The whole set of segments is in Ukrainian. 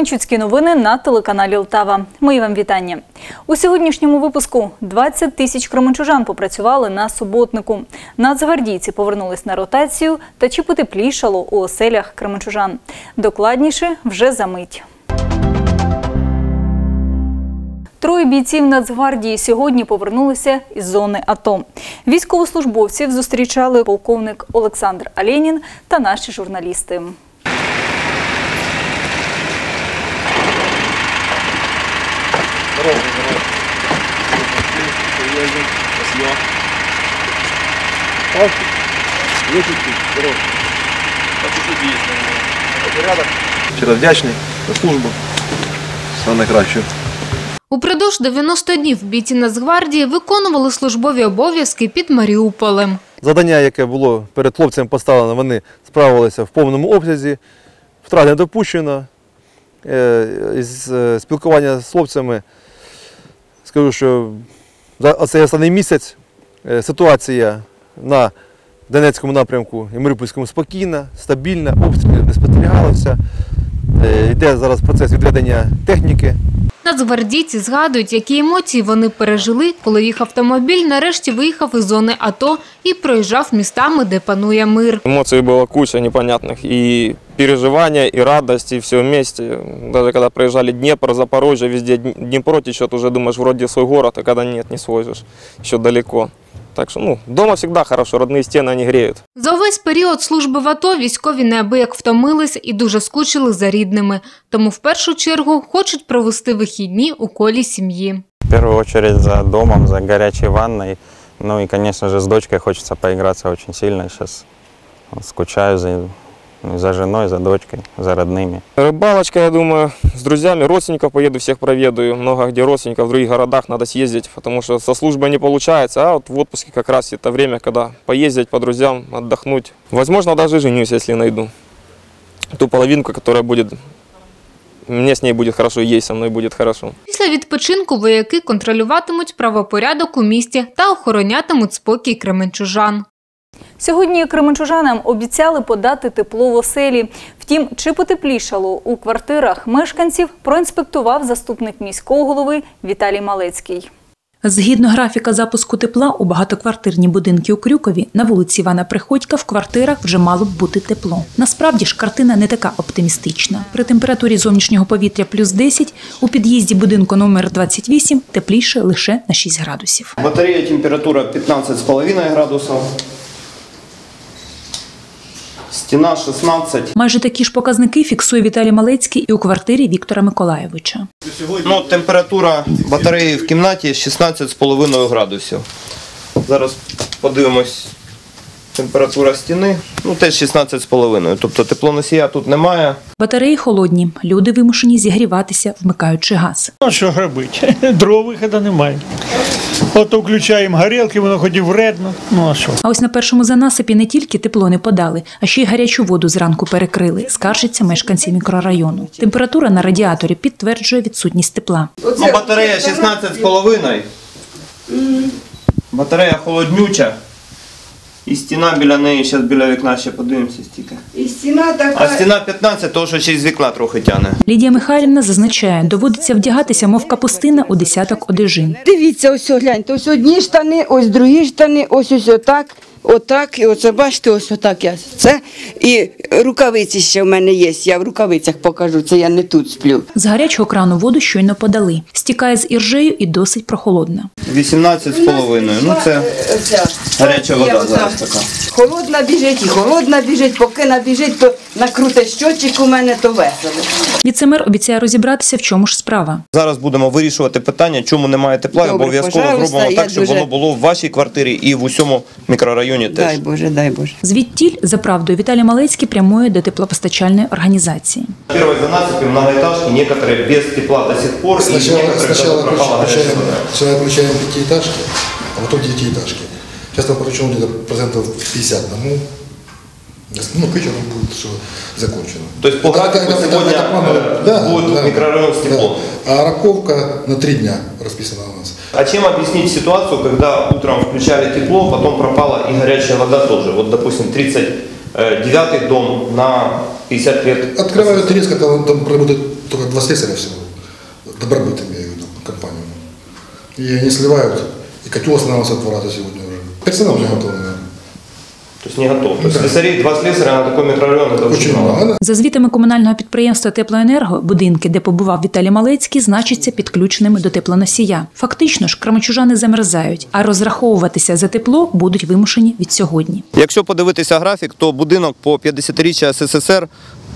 Кременчуцькі новини на телеканалі Лтава. Мої вам вітання. У сьогоднішньому випуску 20 тисяч кременчужан попрацювали на суботнику. Нацгвардійці повернулись на ротацію та чи потеплішало у оселях кременчужан. Докладніше вже за мить. Троє бійців Нацгвардії сьогодні повернулися із зони АТО. Військовослужбовців зустрічали полковник Олександр Аленін та наші журналісти. Здорово, здорово. Приезжим. Спасибо. Так. Випадки. Здорово. Так і тут є. Порядок. Щиро вдячний за службу. Все найкраще. Упродовж 90 днів бійці Нацгвардії виконували службові обов'язки під Маріуполем. Завдання, яке було перед хлопцями поставлено, вони справилися в повному обсязі, втрат не допущено. Е, е, спілкування з хлопцями скажу, що за цей останній місяць е, ситуація на Донецькому напрямку і Маріупольському спокійна, стабільна, обстрілів не спостерігалося. Е, Йде зараз процес відведення техніки. Нацгвардійці згадують, які емоції вони пережили, коли їх автомобіль нарешті виїхав із зони АТО і проїжджав містами, де панує мир. Эмоций было куча непонятных. И переживания, и радость, и все вместе. Даже когда проезжали Днепр, Запорожье, везде Дн- Днепро течет, уже думаешь, вроде свой город, а когда нет, не свой же, еще далеко. Так что, ну, дома всегда хорошо, родные стены, они греют. За увесь період служби в АТО військові неабияк втомились і дуже скучили за рідними. Тому в першу чергу хочуть провести вихідні у колі сім'ї. В первую очередь за домом, за горячей ванной. Ну и, конечно же, с дочкой хочется поиграться очень сильно. Сейчас скучаю за, за женой, за дочкой, за родными. Рыбалочка, я думаю, с друзьями, родственников поеду, всех проведаю. Много где родственников, в других городах надо съездить, потому что со службой не получается. А вот в отпуске как раз это время, когда поездить по друзьям, отдохнуть. Возможно, даже женюсь, если найду. Ту половинку, которая будет... Мне с ней будет хорошо, ей со мной будет хорошо. Після відпочинку вояки контролюватимуть правопорядок у місті та охоронятимуть спокій кременчужан. Сьогодні кременчужанам обіцяли подати тепло в оселі. Втім, чи потеплішало у квартирах мешканців, проінспектував заступник міського голови Віталій Малецький. Згідно графіка запуску тепла у багатоквартирні будинки у Крюкові на вулиці Івана Приходька в квартирах вже мало б бути тепло. Насправді ж картина не така оптимістична. При температурі зовнішнього повітря плюс 10 у під'їзді будинку номер 28 тепліше лише на 6 градусів. Батарея температура 15,5 градусов. Стена 16. Майже такі ж показники фіксує Віталій Малецький і у квартирі Віктора Миколаєвича. Ну, температура батареї в кімнаті 16,5 градусів. Зараз подивимось. Температура стіни, ну теж 16,5. Тобто теплоносія тут немає. Батареї холодні, люди вимушені зігріватися, вмикаючи газ. Ну, що робити? Дров виходу немає. От включаємо горілки, воно хоч і вредно. Ну а що? А ось на першому занасипі не тільки тепло не подали, а ще й гарячу воду зранку перекрили, скаржаться мешканці мікрорайону. Температура на радіаторі підтверджує відсутність тепла. Ну, батарея 16,5. Батарея холоднюча. І стіна біля неї, зараз біля вікна ще подивимося стільки. І стіна така. А стіна 15, тому що ще й вікна трохи тяне. Лідія Михайлівна зазначає, доводиться вдягатися, мов капустина у десяток одежин. Дивіться, ось гляньте, ось одні штани, ось другі штани, ось ось отак, отак, і оце бачите, ось отак я. Це і рукавиці ще в мене є. Я в рукавицях покажу, це я не тут сплю. З гарячого крану воду щойно подали. Стікає з іржею і досить прохолодна. 18,5. Ну це гаряча вода зараз така. Холодна біжить і холодна біжить, поки набіжить, то накруте щочик у мене, то весело. Віцемер обіцяє розібратися, в чому ж справа. Зараз будемо вирішувати питання, чому немає тепла. Добре, Обов'язково зробимо так, щоб дуже- воно було в вашій квартирі і в усьому мікрорайоні теж. Дай Боже, дай Боже. Звідтіль, за правдою, Віталій Малецький прямує до теплопостачальної організації. Первой за насыпи многоэтажки, некоторые без тепла до сих пор, и Сначала, некоторые сначала даже пропала включаем, горячая вода. сначала включаем пятиэтажки, а потом девятиэтажки. Сейчас мы подключим где-то процентов 50 тому. Ну, к вечеру будет все закончено. То есть по Это- графику это- это- сегодня, это планово. э, будет микрорайон с теплом. Да. А раковка на три дня расписана у нас. А чем объяснить ситуацию, когда утром включали тепло, потом пропала и горячая вода тоже? Вот, допустим, 39-й дом на 50 лет. Открывают резко, там, там работает только два слесаря всего. Добробыт имею в виду, компанию. И они сливают, и котел останавливался от врата сегодня уже. Персонал не готов, наверное. То есть не готов. Тобто есть два слесаря на такому микрорайон, це Очень мало. мало. За звітами комунального підприємства Теплоенерго, будинки, де побував Віталій Малецький, значаться підключеними до теплоносія. Фактично ж, крамочужани замерзають, а розраховуватися за тепло будуть вимушені від сьогодні. Якщо подивитися графік, то будинок по 50-річчя СССР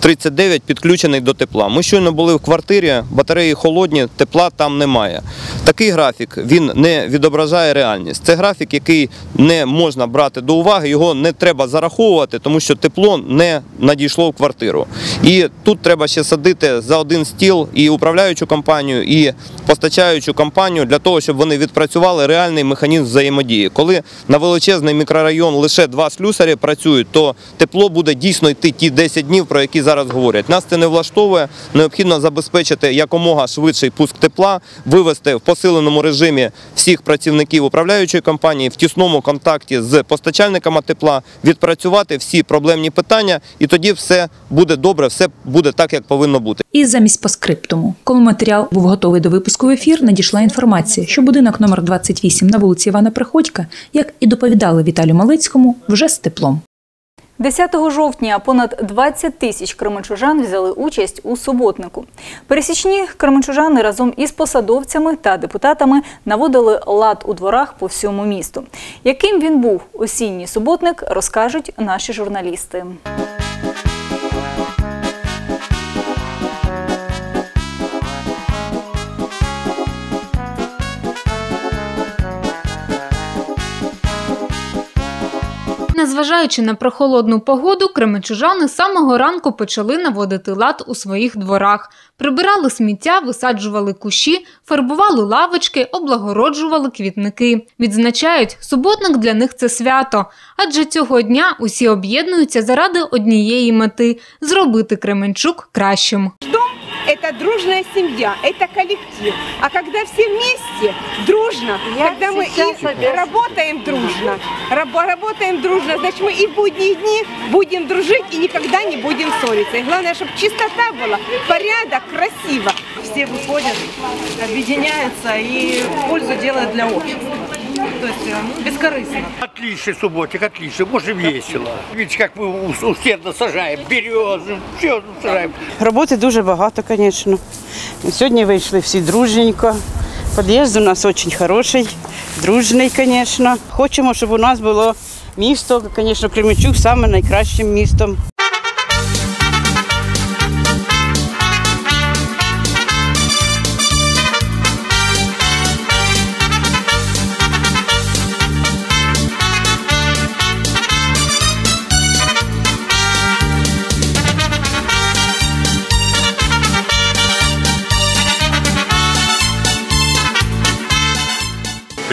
39 підключений до тепла. Ми щойно були в квартирі, батареї холодні, тепла там немає. Такий графік він не відображає реальність. Це графік, який не можна брати до уваги, його не треба зараховувати, тому що тепло не надійшло в квартиру. І тут треба ще садити за один стіл і управляючу компанію, і постачаючу компанію для того, щоб вони відпрацювали реальний механізм взаємодії. Коли на величезний мікрорайон лише два слюсарі працюють, то тепло буде дійсно йти ті 10 днів, про які зараз говорять. Нас це не влаштовує. Необхідно забезпечити якомога швидший пуск тепла, вивести в посиленому режимі всіх працівників управляючої компанії в тісному контакті з постачальниками тепла, відпрацювати всі проблемні питання, і тоді все буде добре, все буде так, як повинно бути. І замість по скриптуму. Коли матеріал був готовий до випуску в ефір, надійшла інформація, що будинок номер 28 на вулиці Івана Приходька, як і доповідали Віталію Малецькому, вже з теплом. 10 жовтня понад 20 тисяч кременчужан взяли участь у суботнику. Пересічні кременчужани разом із посадовцями та депутатами наводили лад у дворах по всьому місту. Яким він був осінній суботник, розкажуть наші журналісти. Незважаючи на прохолодну погоду, кременчужани з самого ранку почали наводити лад у своїх дворах. Прибирали сміття, висаджували кущі, фарбували лавочки, облагороджували квітники. Відзначають, суботник для них це свято, адже цього дня усі об'єднуються заради однієї мети зробити Кременчук кращим. Это дружная семья, это коллектив. А когда все вместе, дружно, когда мы и работаем дружно, рабо- работаем дружно, значит мы и в будние дни будем дружить и никогда не будем ссориться. И главное, чтобы чистота была, порядок, красиво. все выходят, объединяются и пользу делают для общества. То есть э, бескорыстно. Отличный субботик, отличный, может весело. Видите, как мы ус- усердно сажаем, березы, все сажаем. Роботи дуже багато, звісно. Сьогодні вийшли всі дружненько. Під'їзд у нас дуже хороший, дружний, звісно. Хочемо, щоб у нас було місто, звісно, Кременчук саме найкращим містом.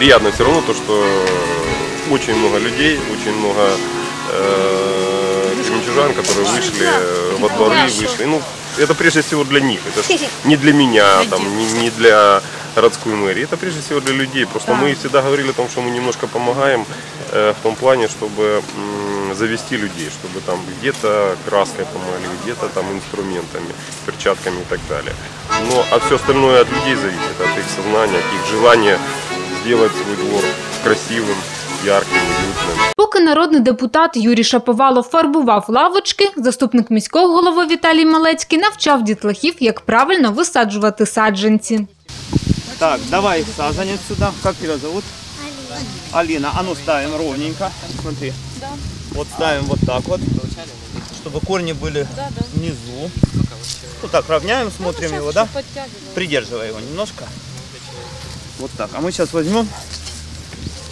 Приятно все равно то, что очень много людей, очень много э, кременчужан, которые вышли э, во дворы, вышли. Ну, это прежде всего для них, это не для меня, там, не, не для городской мэрии, это прежде всего для людей. Просто мы всегда говорили о том, что мы немножко помогаем э, в том плане, чтобы м, завести людей, чтобы там где-то краской помогли, где-то там инструментами, перчатками и так далее. Но, а все остальное от людей зависит, от их сознания, от их желания сделать свой двор красивым, ярким, уютным. Поки народний депутат Юрій Шаповалов фарбував лавочки, заступник міського голови Віталій Малецький навчав дітлахів, як правильно висаджувати саджанці. Так, давай саженец сюда. Как тебя зовут? Алина. Алина, а ну ставим ровненько. Смотри. Вот ставим вот так вот, чтобы корни были внизу. Вот так равняем, смотрим его, да? Придерживай его немножко. Вот так. А мы сейчас возьмем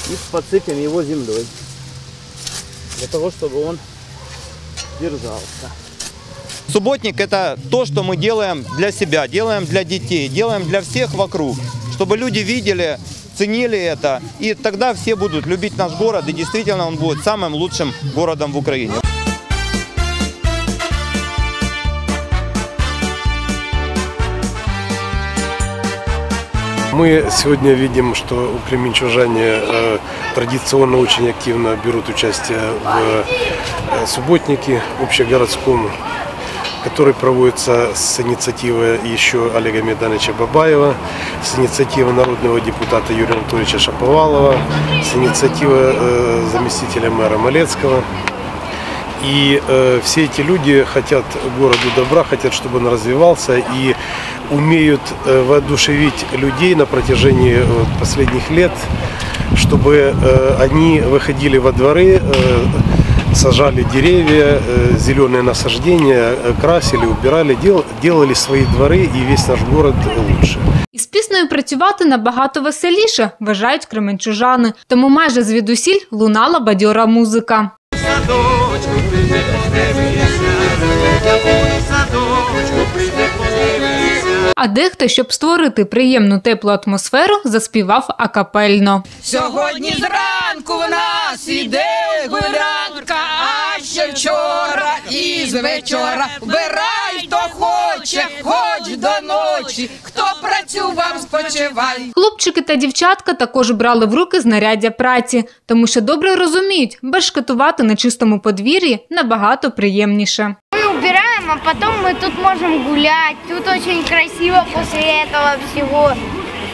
и подсыпем его землей. Для того, чтобы он держался. Субботник – это то, что мы делаем для себя, делаем для детей, делаем для всех вокруг, чтобы люди видели, ценили это, и тогда все будут любить наш город, и действительно он будет самым лучшим городом в Украине. Мы сегодня видим, что кременчужане э, традиционно очень активно берут участие в э, субботнике общегородском. который проводится с инициативы еще Олега Медановича Бабаева, с инициативы народного депутата Юрия Анатольевича Шаповалова, с инициативы э, заместителя мэра Малецкого. И э, все эти люди хотят городу добра, хотят, чтобы он развивался и умеют э, воодушевить людей на протяжении э, последних лет, чтобы э, они выходили во дворы, э, сажали деревья, э, зеленые насаждения, э, красили, убирали, дел- делали свои дворы и весь наш город лучше. Із піснею працювати набагато веселіше, вважають кременчужани. Тому майже звідусіль лунала бадьора музика. А дехто, щоб створити приємну теплу атмосферу, заспівав акапельно. Сьогодні зранку в нас іде гулянка, а ще вчора і з вечора. Вбирай, хто хоче, хоч до ночі, хто працював, спочивай. Хлопчики та дівчатка також брали в руки знаряддя праці, тому що добре розуміють, бешкетувати на чистому подвір'ї набагато приємніше. Мы убираем, а потом мы тут можем гулять. Тут очень красиво после этого всего.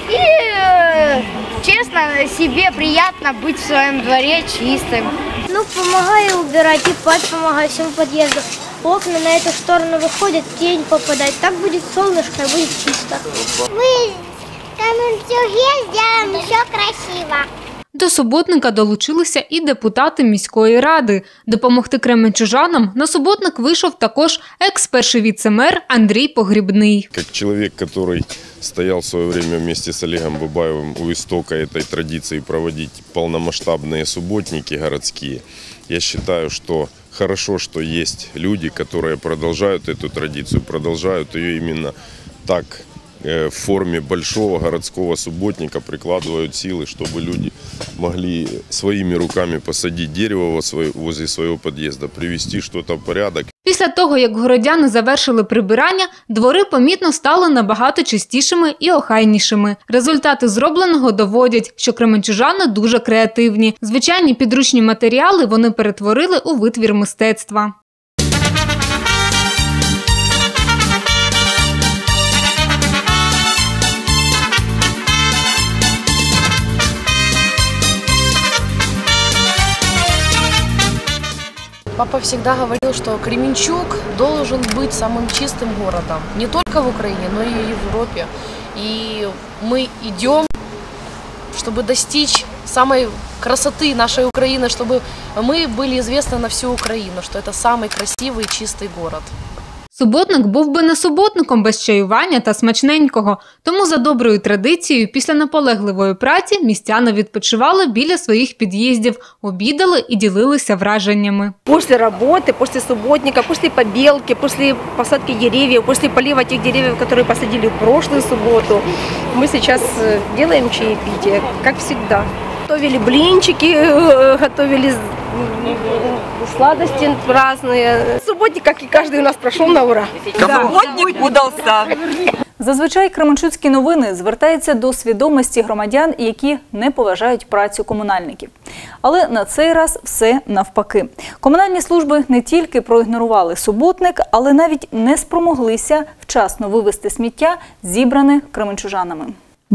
И, э, честно, себе приятно быть в своем дворе чистым. Ну, помогаю убирать, и пать помогаю всем подъезду. Окна на эту сторону выходят, тень попадает. Так будет солнышко и будет чисто. Мы каменцюги сделаем еще красиво. До суботника долучилися і депутати міської ради. Допомогти кременчужанам на суботник вийшов також екс-перший віце-мер Андрій Погрібний. Как человек, который стоял в свое время вместе с Олегом Бабаевым у истока этой традиции проводить полномасштабные субботники городские, я считаю, что хорошо, что есть люди, которые продолжают эту традицию, продолжают ее именно так э, в форме большого городского субботника, прикладывают силы, чтобы люди могли своими руками посадить дерево во свой- возле своего подъезда, привести что-то в порядок. Після того, як городяни завершили прибирання, двори помітно стали набагато чистішими і охайнішими. Результати зробленого доводять, що кременчужани дуже креативні. Звичайні підручні матеріали вони перетворили у витвір мистецтва. Папа всегда говорил, что Кременчуг должен быть самым чистым городом. Не только в Украине, но и в Европе. И мы идем, чтобы достичь самой красоты нашей Украины, чтобы мы были известны на всю Украину, что это самый красивый и чистый город. Суботник був би не суботником без чаювання та смачненького. Тому за доброю традицією, після наполегливої праці містяни відпочивали біля своїх під'їздів, обідали і ділилися враженнями. После работы, после субботника, после побелки, после посадки деревьев, после полива тех деревьев, которые посадили в прошлую субботу, мы сейчас э, делаем чаепитие, как всегда. Готовили блинчики, э, готовили м, сладости разные. Субботник, как и каждый у нас, прошел на ура. Субботник удался. Зазвичай Кременчуцькі новини звертаються до свідомості громадян, які не поважають працю комунальників. Але на цей раз все навпаки. Комунальні служби не тільки проігнорували суботник, але навіть не спромоглися вчасно вивезти сміття, зібране кременчужанами.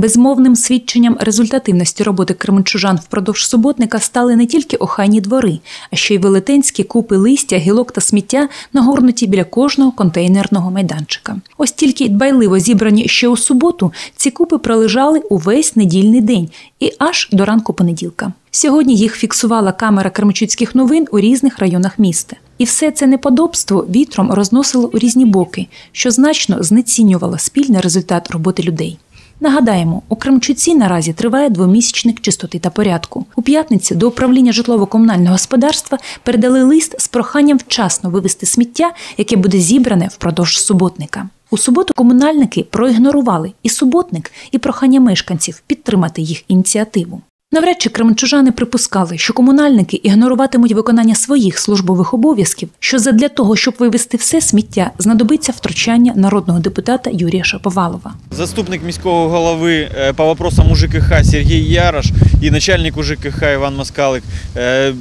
Безмовним свідченням результативності роботи кременчужан впродовж суботника стали не тільки охайні двори, а ще й велетенські купи листя, гілок та сміття, нагорнуті біля кожного контейнерного майданчика. Ось тільки дбайливо зібрані ще у суботу, ці купи пролежали увесь недільний день і аж до ранку понеділка. Сьогодні їх фіксувала камера Кременчуцьких новин у різних районах міста. І все це неподобство вітром розносило у різні боки, що значно знецінювало спільний результат роботи людей. Нагадаємо, у Кремчуці наразі триває двомісячник чистоти та порядку. У п'ятницю до управління житлово-комунального господарства передали лист з проханням вчасно вивезти сміття, яке буде зібране впродовж суботника. У суботу комунальники проігнорували і суботник, і прохання мешканців підтримати їх ініціативу. Навряд чи кременчужани припускали, що комунальники ігноруватимуть виконання своїх службових обов'язків, що задля того, щоб вивезти все сміття, знадобиться втручання народного депутата Юрія Шаповалова. Заступник міського голови е, по вопросам УЖКХ Сергій Ярош і начальник УЖКХ Іван Москалик е,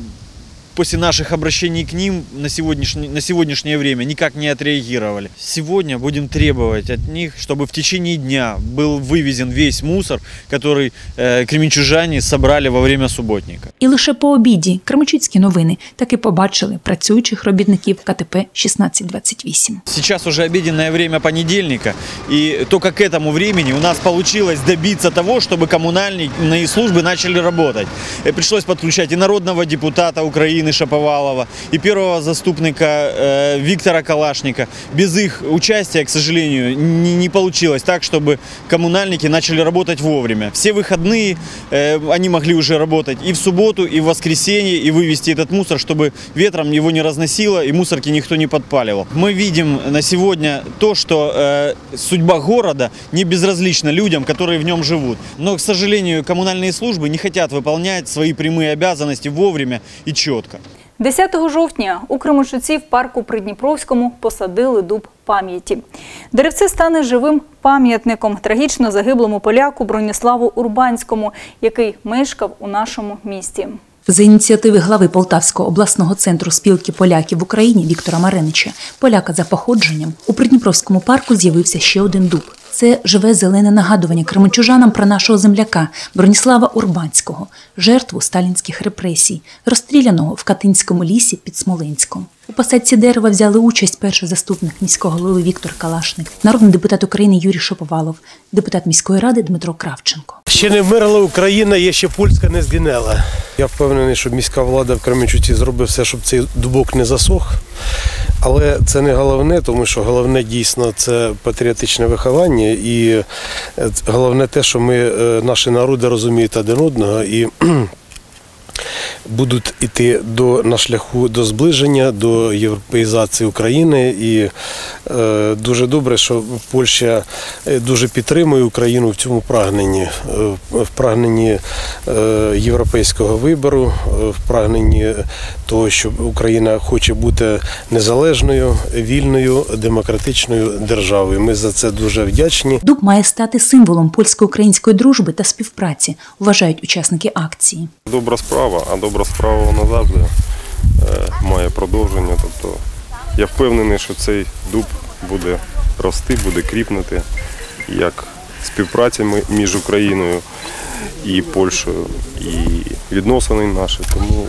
после наших обращений к ним на сегодняшнее, на сегодняшнее время никак не отреагировали. Сегодня будем требовать от них, чтобы в течение дня был вывезен весь мусор, который э, кременчужане собрали во время субботника. І лише по обіді Кременчуцькі новини таки побачили працюючих робітників КТП 1628. Сейчас уже обеденное время понедельника, и только к этому времени у нас получилось добиться того, чтобы коммунальные службы начали работать. Э, Пришлось подключать и народного депутата Украины Шаповалова, и первого заступника э, Виктора Калашника. Без их участия, к сожалению, не, не получилось так, чтобы коммунальники начали работать вовремя. Все выходные э, они могли уже работать и в субботу, и в воскресенье, и вывести этот мусор, чтобы ветром его не разносило и мусорки никто не подпаливал. Мы видим на сегодня то, что э, судьба города не безразлична людям, которые в нем живут. Но, к сожалению, коммунальные службы не хотят выполнять свои прямые обязанности вовремя и четко. 10 жовтня у Кременчуці в парку Придніпровському посадили дуб пам'яті. Деревце стане живим пам'ятником трагічно загиблому поляку Броніславу Урбанському, який мешкав у нашому місті. За ініціативи глави Полтавського обласного центру спілки поляків в Україні Віктора Маренича, поляка за походженням, у Придніпровському парку з'явився ще один дуб. Це живе зелене нагадування кременчужанам про нашого земляка Броніслава Урбанського, жертву сталінських репресій, розстріляного в Катинському лісі під Смоленськом. У посадці дерева взяли участь перший заступник міського голови Віктор Калашник, народний депутат України Юрій Шоповалов, депутат міської ради Дмитро Кравченко. Ще не вмерла Україна, є ще польська не згинела. Я впевнений, що міська влада в Кременчуці зробить все, щоб цей дубок не засох. Але це не головне, тому що головне дійсно це патріотичне виховання, і е, головне те, що ми е, наші народи розуміють один одного і будуть іти до на шляху до зближення, до європеїзації України. І е, дуже добре, що Польща е, дуже підтримує Україну в цьому прагненні, е, в прагненні е, європейського вибору, е, в прагненні того, що Україна хоче бути незалежною, вільною, демократичною державою. Ми за це дуже вдячні. Дуб має стати символом польсько-української дружби та співпраці, вважають учасники акції. Добра справа, а добра справа вона завжди е, має продовження. Тобто я впевнений, що цей дуб буде рости, буде кріпнути як співпраця між Україною і Польщею, і відносини наші. Тому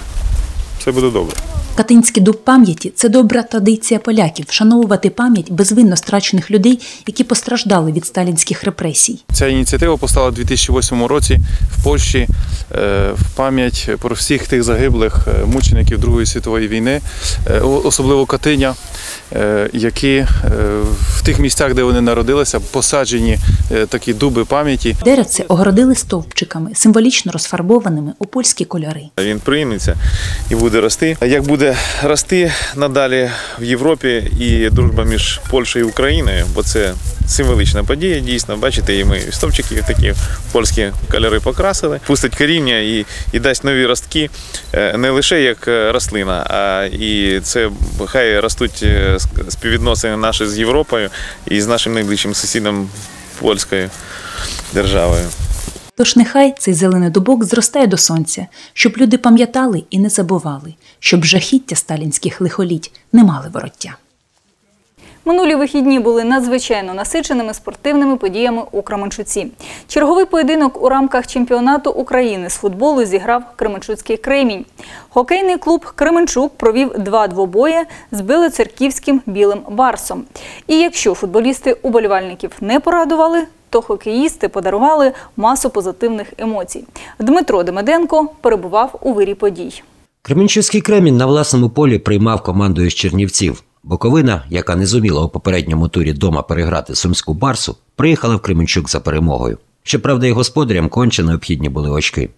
все буде добре. Катинський дуб пам'яті це добра традиція поляків вшановувати пам'ять безвинно страчених людей, які постраждали від сталінських репресій. Ця ініціатива постала у 2008 році в Польщі е, в пам'ять про всіх тих загиблих е, мучеників Другої світової війни, е, особливо Катиня, які в тих місцях, де вони народилися, посаджені такі дуби пам'яті. Деревце огородили стовпчиками, символічно розфарбованими у польські кольори. Він прийметься і буде рости. Як буде рости надалі в Європі і дружба між Польщею і Україною, бо це символічна подія, дійсно. Бачите, і ми стовпчики такі польські кольори покрасили, пустить коріння і, і дасть нові ростки е, не лише як е, рослина, а і це хай ростуть е, співвідносини наші з Європою і з нашим найближчим сусідом польською державою. Тож нехай цей зелений дубок зростає до сонця, щоб люди пам'ятали і не забували, щоб жахіття сталінських лихоліть не мали вороття. Минулі вихідні були надзвичайно насиченими спортивними подіями у Кременчуці. Черговий поєдинок у рамках чемпіонату України з футболу зіграв Кременчуцький Кремінь. Хокейний клуб Кременчук провів два двобої з Білоцерківським білим барсом. І якщо футболісти уболівальників не порадували, то хокеїсти подарували масу позитивних емоцій. Дмитро Демеденко перебував у вирі подій. Кременчуцький Кремінь на власному полі приймав команду із Чернівців. Буковина, яка не зуміла у попередньому турі дома переграти сумську барсу, приїхала в Кременчук за перемогою. Щоправда, і господарям конче необхідні були очки.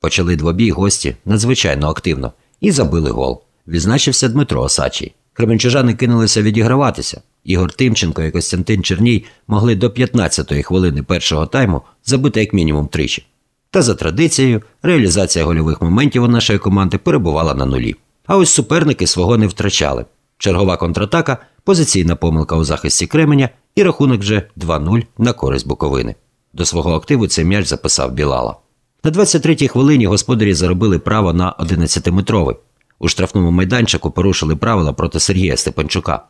Почали двобій гості надзвичайно активно і забили гол. Відзначився Дмитро Осачий. Кременчужани кинулися відіграватися. Ігор Тимченко і Костянтин Черній могли до 15-ї хвилини першого тайму забити як мінімум тричі. Та за традицією, реалізація гольових моментів у нашої команди перебувала на нулі. А ось суперники свого не втрачали. Чергова контратака, позиційна помилка у захисті Кременя і рахунок вже 2-0 на користь Буковини. До свого активу цей м'яч записав Білала. На 23-й хвилині господарі заробили право на 11-метровий. У штрафному майданчику порушили правила проти Сергія Степанчука.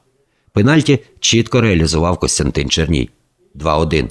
Пенальті чітко реалізував Костянтин Черній. 2-1.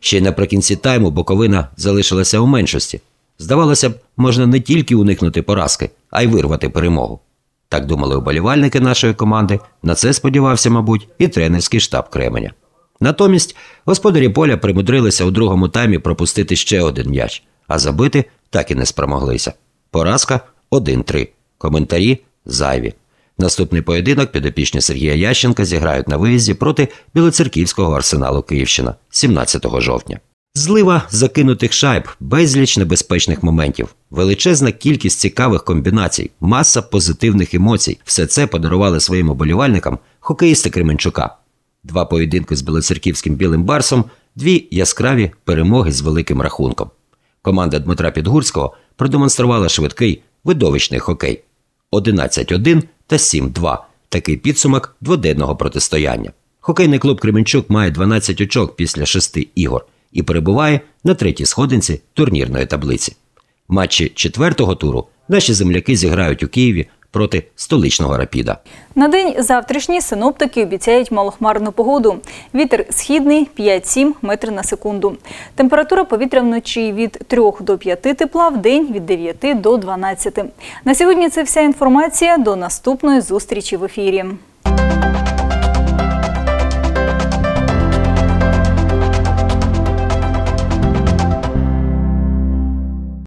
Ще й наприкінці тайму Буковина залишилася у меншості. Здавалося б, можна не тільки уникнути поразки, а й вирвати перемогу. Так думали уболівальники нашої команди. На це сподівався, мабуть, і тренерський штаб Кременя. Натомість господарі поля примудрилися у другому таймі пропустити ще один м'яч, а забити так і не спромоглися. Поразка 1-3. Коментарі зайві. Наступний поєдинок підопічні Сергія Ященка зіграють на виїзді проти Білоцерківського арсеналу Київщина 17 жовтня. Злива закинутих шайб, безліч небезпечних моментів, величезна кількість цікавих комбінацій, маса позитивних емоцій. Все це подарували своїм оболівальникам хокеїсти Кременчука. Два поєдинки з Білоцерківським білим барсом, дві яскраві перемоги з великим рахунком. Команда Дмитра Підгурського продемонструвала швидкий видовищний хокей 11-1 та 7-2. Такий підсумок дводенного протистояння. Хокейний клуб Кременчук має 12 очок після шести ігор і перебуває на третій сходинці турнірної таблиці. Матчі четвертого туру наші земляки зіграють у Києві проти столичного рапіда. На день завтрашній синоптики обіцяють малохмарну погоду. Вітер східний 5-7 метрів на секунду. Температура повітря вночі від 3 до 5 тепла, в день від 9 до 12. На сьогодні це вся інформація. До наступної зустрічі в ефірі.